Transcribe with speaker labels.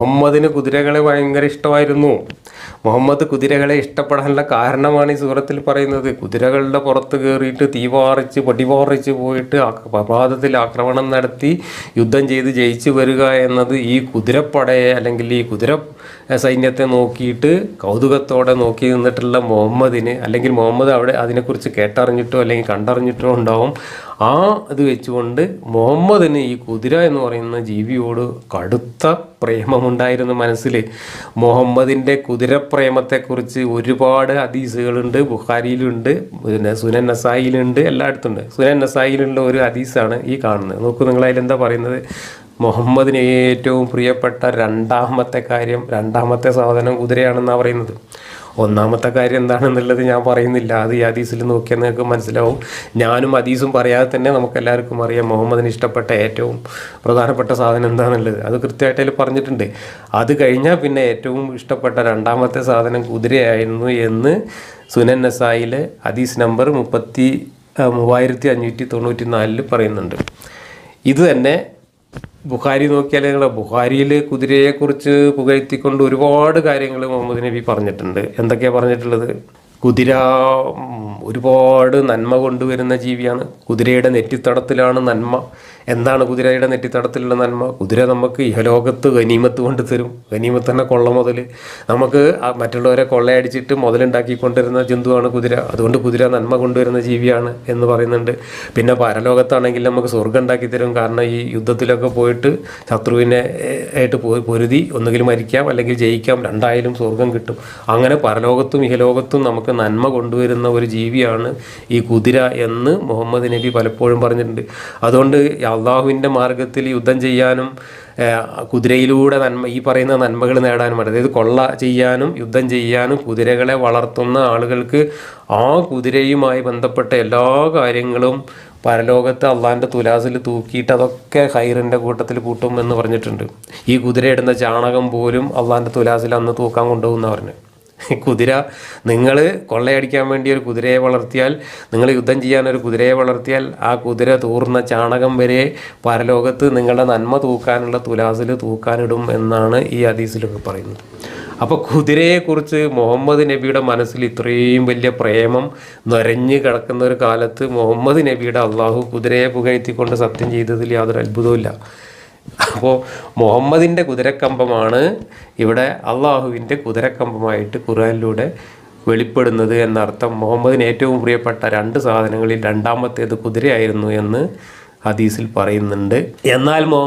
Speaker 1: മുഹമ്മദിന് കുതിരകളെ ഭയങ്കര ഇഷ്ടമായിരുന്നു. മുഹമ്മദ് കുതിരകളെ ഇഷ്ടപ്പെടാനുള്ള കാരണമാണ് ഈ സൂറത്തിൽ പറയുന്നത്. കുതിരകളുടെ പുറത്ത് കയറിയിട്ട് തീവാറിച്ച് പൊടിവാറിച്ച് പോയിട്ട് പ്രഭാതത്തിൽ ആക്രമണം നടത്തി യുദ്ധം ചെയ്ത് ജയിച്ചു വരിക എന്നത് ഈ കുതിരപ്പടയെ അല്ലെങ്കിൽ ഈ കുതിര സൈന്യത്തെ നോക്കിയിട്ട് കൗതുകത്തോടെ നോക്കി നിന്നിട്ടുള്ള മുഹമ്മദിന് അല്ലെങ്കിൽ മുഹമ്മദ് അവിടെ അതിനെക്കുറിച്ച് കേട്ടറിഞ്ഞിട്ടോ അല്ലെങ്കിൽ കണ്ടറിഞ്ഞിട്ടോ ഉണ്ടാവും. ആ ഇത് വെച്ചുകൊണ്ട് മുഹമ്മദിന് ഈ കുതിര എന്ന് പറയുന്ന ജീവിയോട് കടുത്ത പ്രേമമുണ്ടായിരുന്നു മനസ്സിൽ മുഹമ്മദിന്റെ കുതിരപ്രേമത്തെക്കുറിച്ച് ഒരുപാട് ഹദീസുകളുണ്ട് ബുഖാരിയിലുണ്ട് പിന്നെ സുനൻ നസായിലുണ്ട് എല്ലായിടത്തുണ്ട്. സുനൻ നസായിലുള്ള ഒരു ഹദീസാണ് ഈ കാണുന്നത്. നോക്കൂ നിങ്ങൾ അതിലെന്താ പറയുന്നത്? മുഹമ്മദിന് ഏറ്റവും പ്രിയപ്പെട്ട രണ്ടാമത്തെ കാര്യം രണ്ടാമത്തെ സാധനം കുതിരയാണെന്നാണ് പറയുന്നത്. ഒന്നാമത്തെ കാര്യം എന്താണെന്നുള്ളത് ഞാൻ പറയുന്നില്ല. അത് ഈ ഹദീസിൽ നോക്കിയാൽ നിങ്ങൾക്ക് മനസ്സിലാവും. ഞാനും ഹദീസും പറയാതെ തന്നെ നമുക്ക് എല്ലാവർക്കും അറിയാം മുഹമ്മദിന് ഇഷ്ടപ്പെട്ട ഏറ്റവും പ്രധാനപ്പെട്ട സാധനം എന്താണെന്നുള്ളത്. അത് കൃത്യമായിട്ട് അതിൽ പറഞ്ഞിട്ടുണ്ട്. അത് കഴിഞ്ഞാൽ പിന്നെ ഏറ്റവും ഇഷ്ടപ്പെട്ട രണ്ടാമത്തെ സാധനം കുതിരയായിരുന്നു എന്ന് സുനൻ നസായിലെ ഹദീസ് നമ്പർ മുപ്പത്തി മൂവായിരത്തി അഞ്ഞൂറ്റി തൊണ്ണൂറ്റി നാലിൽ പറയുന്നുണ്ട്. ഇത് തന്നെ ബുഖാരി നോക്കിയാൽ നിങ്ങൾ ബുഖാരിയിൽ കുതിരയെക്കുറിച്ച് പുകഴ്ത്തിക്കൊണ്ട് ഒരുപാട് കാര്യങ്ങൾ മുഹമ്മദ് നബി പറഞ്ഞിട്ടുണ്ട്. എന്തൊക്കെയാണ് പറഞ്ഞിട്ടുള്ളത്? കുതിര ഒരുപാട് നന്മ കൊണ്ടുവരുന്ന ജീവിയാണ്. കുതിരയുടെ നെറ്റിത്തടത്തിലാണ് നന്മ. എന്താണ് കുതിരയുടെ നെറ്റിത്തടത്തിലുള്ള നന്മ? കുതിര നമുക്ക് ഇഹലോകത്ത് ഗനീമത്ത് കൊണ്ട് തരും ഗനീമത്ത് തന്നെ കൊള്ള മുതൽ നമുക്ക് മറ്റുള്ളവരെ കൊള്ളയടിച്ചിട്ട് മുതലുണ്ടാക്കിക്കൊണ്ടിരുന്ന ജന്തുവാണ് കുതിര. അതുകൊണ്ട് കുതിര നന്മ കൊണ്ടുവരുന്ന ജീവിയാണ് എന്ന് പറയുന്നുണ്ട്. പിന്നെ പരലോകത്താണെങ്കിൽ നമുക്ക് സ്വർഗം ഉണ്ടാക്കി തരും. കാരണം ഈ യുദ്ധത്തിലൊക്കെ പോയിട്ട് ശത്രുവിനെ ആയിട്ട് പൊരുതി ഒന്നുകിൽ മരിക്കാം അല്ലെങ്കിൽ ജയിക്കാം. രണ്ടായാലും സ്വർഗം കിട്ടും. അങ്ങനെ പരലോകത്തും ഇഹലോകത്തും നമുക്ക് നന്മ കൊണ്ടുവരുന്ന ഒരു ജീവിയാണ് ഈ കുതിര എന്ന് മുഹമ്മദ് നബി പലപ്പോഴും പറഞ്ഞിട്ടുണ്ട്. അതുകൊണ്ട് അള്ളാഹുവിന്റെ മാർഗത്തിൽ യുദ്ധം ചെയ്യാനും കുതിരയിലൂടെ നന്മ ഈ പറയുന്ന നന്മകൾ നേടാനും അതായത് കൊള്ള ചെയ്യാനും യുദ്ധം ചെയ്യാനും കുതിരകളെ വളർത്തുന്ന ആളുകൾക്ക് ആ കുതിരയുമായി ബന്ധപ്പെട്ട എല്ലാ കാര്യങ്ങളും പരലോകത്ത് അള്ളാഹിന്റെ തുലാസിൽ തൂക്കിയിട്ട് അതൊക്കെ ഹൈറിന്റെ കൂട്ടത്തിൽ കൂട്ടും എന്ന് പറഞ്ഞിട്ടുണ്ട്. ഈ കുതിരയിടുന്ന ചാണകം പോലും അള്ളാഹിന്റെ തുലാസിൽ അന്ന് തൂക്കാൻ കൊണ്ടുപോകുന്ന പറഞ്ഞു കുതിര. നിങ്ങൾ കൊള്ളയടിക്കാൻ വേണ്ടി ഒരു കുതിരയെ വളർത്തിയാൽ നിങ്ങൾ യുദ്ധം ചെയ്യാൻ ഒരു കുതിരയെ വളർത്തിയാൽ ആ കുതിര തൂർന്ന ചാണകം വരെ പരലോകത്ത് നിങ്ങളുടെ നന്മ തൂക്കാനുള്ള തുലാസിൽ തൂക്കാനിടും എന്നാണ് ഈ ഹദീസിലൊക്കെ പറയുന്നത്. അപ്പോൾ കുതിരയെക്കുറിച്ച് മുഹമ്മദ് നബിയുടെ മനസ്സിൽ ഇത്രയും വലിയ പ്രേമം നിറഞ്ഞു കിടക്കുന്ന ഒരു കാലത്ത് മുഹമ്മദ് നബിയുടെ അള്ളാഹു കുതിരയെ പുകഴ്ത്തിക്കൊണ്ട് സത്യം ചെയ്തതിൽ യാതൊരു അത്ഭുതവുമില്ല. അപ്പോൾ മുഹമ്മദിന്റെ കുതിരക്കമ്പമാണ് ഇവിടെ അള്ളാഹുവിന്റെ കുതിരക്കമ്പമായിട്ട് ഖുർആനിലൂടെ വെളിപ്പെടുന്നത് എന്നർത്ഥം. മുഹമ്മദിന് ഏറ്റവും പ്രിയപ്പെട്ട രണ്ട് സാധനങ്ങളിൽ രണ്ടാമത്തേത് കുതിരയായിരുന്നു എന്ന് ഹദീസിൽ പറയുന്നുണ്ട്. എന്നാൽ